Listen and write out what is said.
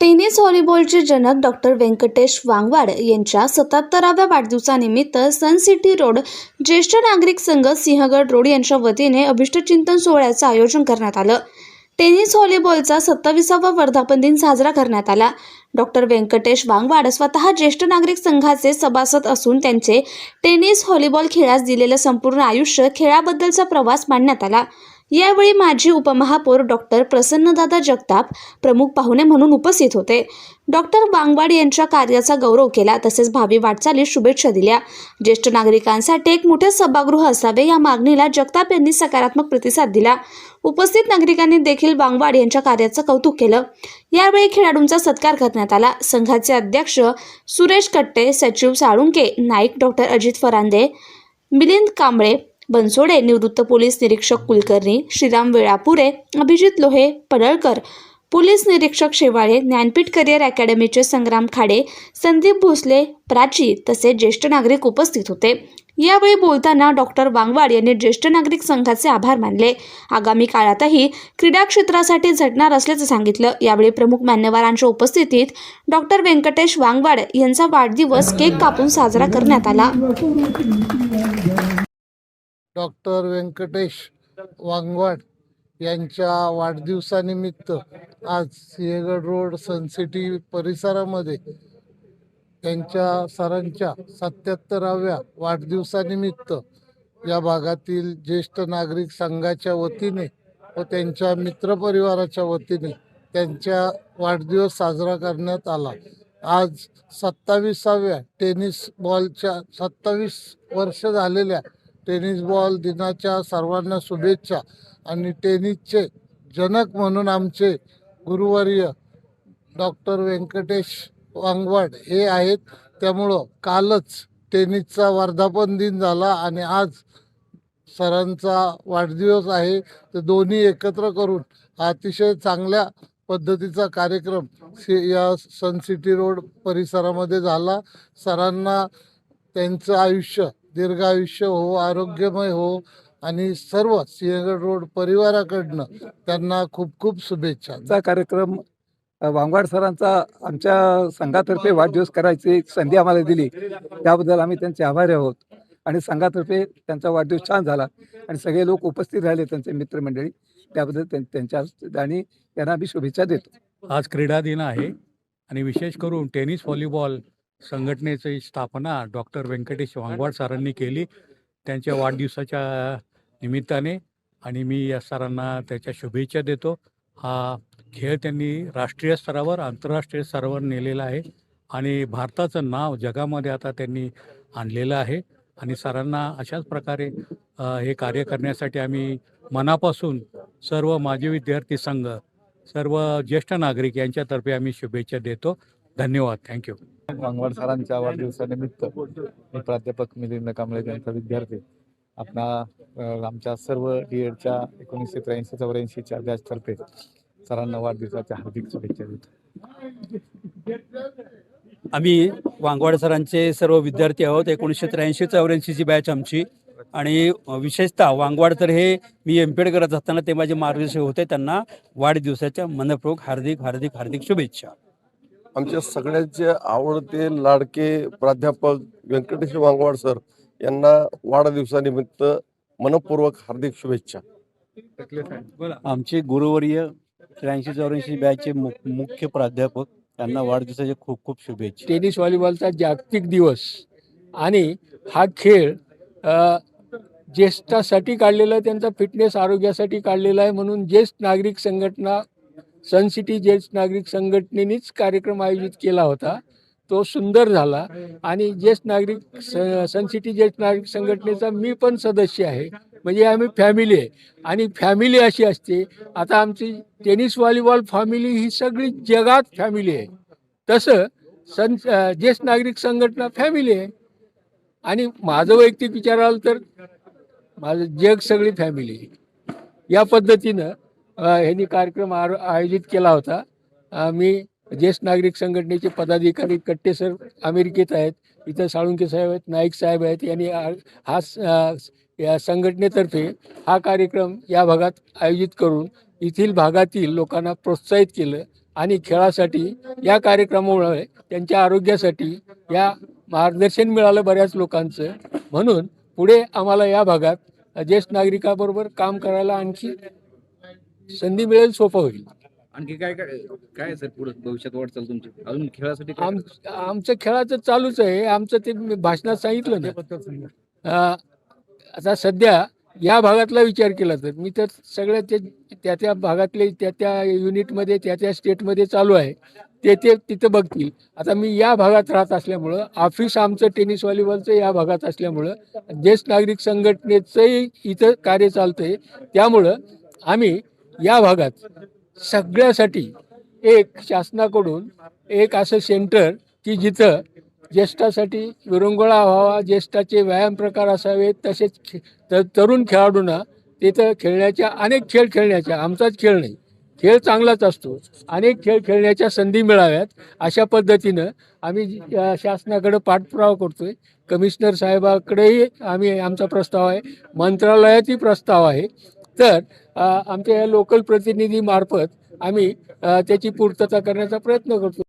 Tennis व्हॉलीबॉलचे जनक doctor Vyankatesh Wangwad यांच्या सत्याहत्तराव्या वाढदिवसानिमित्त सन सिटी रोड ज्येष्ठ नागरिक संघ सिंहगड रोड यांच्या वतीने अभिष्टचिंतन सोहळ्याचं आयोजन करण्यात आलं. टेनिस व्हॉलीबॉलचा सत्ताविसावा वर्धापन दिन साजरा करण्यात आला. डॉक्टर व्यंकटेश वांगवाड स्वतः ज्येष्ठ नागरिक संघाचे सभासद असून त्यांचे टेनिस व्हॉलीबॉल खेळास दिलेलं संपूर्ण आयुष्य खेळाबद्दलचा प्रवास मांडण्यात आला. यावेळी माजी उपमहापौर डॉक्टर प्रसन्नदादा जगताप प्रमुख पाहुणे म्हणून उपस्थित होते. डॉक्टर वांगवाड यांच्या कार्याचा गौरव केला तसेच भावी वाटचालीस शुभेच्छा दिल्या. ज्येष्ठ नागरिकांसाठी एक मोठे सभागृह असावे या मागणीला जगताप यांनी सकारात्मक प्रतिसाद दिला. उपस्थित नागरिकांनी देखील वांगवाड यांच्या कार्याचं कौतुक केलं. यावेळी खेळाडूंचा सत्कार करण्यात आला. संघाचे अध्यक्ष सुरेश कट्टे सचिव साळुंके नाईक डॉक्टर अजित फरांदे मिलिंद कांबळे बनसोडे निवृत्त पोलीस निरीक्षक कुलकर्णी श्रीराम वेळापुरे अभिजित लोहे पडळकर पोलीस निरीक्षक शेवाळे ज्ञानपीठ करिअर अकॅडमीचे संग्राम खाडे संदीप भोसले प्राची तसेच ज्येष्ठ नागरिक उपस्थित होते. यावेळी बोलताना डॉक्टर वांगवाड यांनी ज्येष्ठ नागरिक संघाचे आभार मानले. आगामी काळातही क्रीडा क्षेत्रासाठी झटणार असल्याचं सांगितलं. यावेळी प्रमुख मान्यवरांच्या उपस्थितीत डॉक्टर व्यंकटेश वांगवाड यांचा वाढदिवस केक कापून साजरा करण्यात आला. डॉक्टर व्यंकटेश वांगवाड यांच्या वाढदिवसानिमित्त आज सिंहगड रोड सनसिटी परिसरामध्ये त्यांच्या सरांच्या सत्याहत्तराव्या वाढदिवसानिमित्त या भागातील ज्येष्ठ नागरिक संघाच्या वतीने व त्यांच्या मित्रपरिवाराच्या वतीने त्यांच्या वाढदिवस साजरा करण्यात आला. आज सत्तावीसाव्या टेनिस बॉलच्या सत्तावीस वर्ष झालेल्या टेनिस बॉल दिनाच्या सर्वांना शुभेच्छा. आणि टेनिसचे जनक म्हणून आमचे गुरुवर्य डॉक्टर व्यंकटेश वांगवाड हे आहेत. त्यामुळं कालच टेनिसचा वर्धापन दिन झाला आणि आज सरांचा वाढदिवस आहे. तर दोन्ही एकत्र करून हा अतिशय चांगल्या पद्धतीचा कार्यक्रम सी या सन सिटी रोड परिसरामध्ये झाला. सरांना त्यांचं आयुष्य दीर्घ आयुष्य हो आरोग्यमय हो आणि सर्व सिंहगड रोड परिवाराकडनं त्यांना खूप खूप शुभेच्छा. कार्यक्रम वांगवाड सरांचा आमच्या संघातर्फे वाढदिवस करायची एक संधी आम्हाला दिली. त्याबद्दल आम्ही त्यांचे आभारी आहोत. आणि संघातर्फे त्यांचा वाढदिवस छान झाला. आणि सगळे लोक उपस्थित राहिले त्यांचे मित्रमंडळी. त्याबद्दल त्यां- त्यांच्या आणि त्यांना आम्ही शुभेच्छा देतो. आज क्रीडा दिन आहे. आणि विशेष करून टेनिस व्हॉलीबॉल संघटनेची स्थापना डॉक्टर व्यंकटेश वांगवाड सरांनी केली. त्यांच्या वाढदिवसाच्या निमित्ताने आणि मी या सरांना त्याच्या शुभेच्छा देतो. हा खेळ त्यांनी राष्ट्रीय स्तरावर आंतरराष्ट्रीय स्तरावर नेलेला आहे आणि भारताचं नाव जगामध्ये आता त्यांनी आणलेलं आहे. आणि सरांना अशाच प्रकारे हे कार्य करण्यासाठी आम्ही मनापासून सर्व माजी विद्यार्थी संघ सर्व ज्येष्ठ नागरिक यांच्यातर्फे आम्ही शुभेच्छा देतो. धन्यवाद. थँक्यू. वांगवाड सरांच्या वाढदिवसानिमित्त मी प्राध्यापक मिलिंद कांबळे यांचा विद्यार्थी आपणा आमच्या सर्व डी एडच्या एकोणीसशे त्र्याऐंशी चौऱ्याऐंशीच्या बॅचतर्फे सरांना वाढदिवसाच्या हार्दिक शुभेच्छा देतो. आम्ही वांगवाड सरांचे सर्व विद्यार्थी आहोत. एकोणीसशे त्र्याऐंशी चौऱ्याऐंशीची बॅच आमची. आणि विशेषतः वांगवाड तर हे मी एमपेड करत असताना ते माझे मार्गदर्शक होते. त्यांना वाढदिवसाच्या मनपूर्वक हार्दिक हार्दिक हार्दिक शुभेच्छा. आमच्या सगळ्यांचे आवडते लाडके प्राध्यापक व्यंकटेश वांगवाड सर यांना वाढदिवसानिमित्त मनपूर्वक हार्दिक शुभेच्छा. आमचे गुरुवर्य त्र्याऐंशी चौऱ्याऐंशी बॅचचे मुख्य प्राध्यापक त्यांना वाढदिवसाच्या खूप खूप शुभेच्छा. टेनिस व्हॉलीबॉलचा जागतिक दिवस आणि हा खेळ ज्येष्ठासाठी काढलेला आहे त्यांचा फिटनेस आरोग्यासाठी काढलेला आहे म्हणून ज्येष्ठ नागरिक संघटना सन सिटी ज्येष्ठ नागरिक संघटनेनेच कार्यक्रम आयोजित केला होता. तो सुंदर झाला आणि ज्येष्ठ नागरिक स- सन सिटी ज्येष्ठ नागरिक संघटनेचा मी पण सदस्य आहे. म्हणजे आम्ही फॅमिली आहे. आणि फॅमिली अशी असते. आता आमची टेनिस व्हॉलीबॉल फॅमिली ही सगळी जगात फॅमिली आहे. तसं सन ज्येष्ठ नागरिक संघटना फॅमिली आहे. आणि माझं वैयक्तिक विचाराल तर माझं जग सगळी फॅमिली आहे. या पद्धतीनं ह्यांनी कार्यक्रम आर आयोजित केला होता. मी ज्येष्ठ नागरिक संघटनेचे पदाधिकारी कट्टे सर अमेरिकेत आहेत. इथं साळुंके साहेब आहेत नाईक साहेब आहेत. यांनी हा स- या संघटनेतर्फे हा कार्यक्रम या भागात आयोजित करून येथील भागातील लोकांना प्रोत्साहित केलं आणि खेळासाठी या कार्यक्रमामुळे त्यांच्या आरोग्यासाठी या मार्गदर्शन मिळालं बऱ्याच लोकांचं. म्हणून पुढे आम्हाला या भागात ज्येष्ठ नागरिकाबरोबर काम करायला आणखी संधी मिळेल सोपं होईल. आणखी काय काय काय सर पुढे? भविष्यात वाटचाल तुमची? अजून खेळासाठी काय आम आमचं खेळाचं चालूच आहे. आमचं ते मी भाषणात सांगितलं ना. अं, आता सध्या या भागातला विचार केला तर मी तर सगळ्या ते त्या त्या भागातले त्या त्या युनिटमध्ये त्या त्या स्टेटमध्ये चालू आहे. ते ते तिथं बघतील. आता मी या भागात राहत असल्यामुळं ऑफिस आमचं टेनिस व्हॉलीबॉलचं या भागात असल्यामुळं ज्येष्ठ नागरिक संघटनेचंही इथं कार्य चालतंय. त्यामुळं आम्ही या भागात सगळ्यासाठी एक शासनाकडून एक असं सेंटर की जिथं ज्येष्ठासाठी विरंगुळा व्हावा ज्येष्ठाचे व्यायाम प्रकार असावेत तसेच खे- तर तरुण खेळाडूंना तिथं खेळण्याच्या अनेक खेळ खेळण्याच्या आमचाच खेळ नाही खेळ चांगलाच असतो अनेक खेळ खेळण्याच्या संधी मिळाव्यात अशा पद्धतीनं आम्ही शासनाकडे शासनाकडं पाठपुरावा करतोय. कमिशनर साहेबाकडेही आम्ही आमचा प्रस्ताव आहे मंत्रालयातही प्रस्ताव आहे तर आमच्या या लोकल प्रतिनिधीमार्फत आम्ही त्याची पूर्तता करण्याचा प्रयत्न करतो.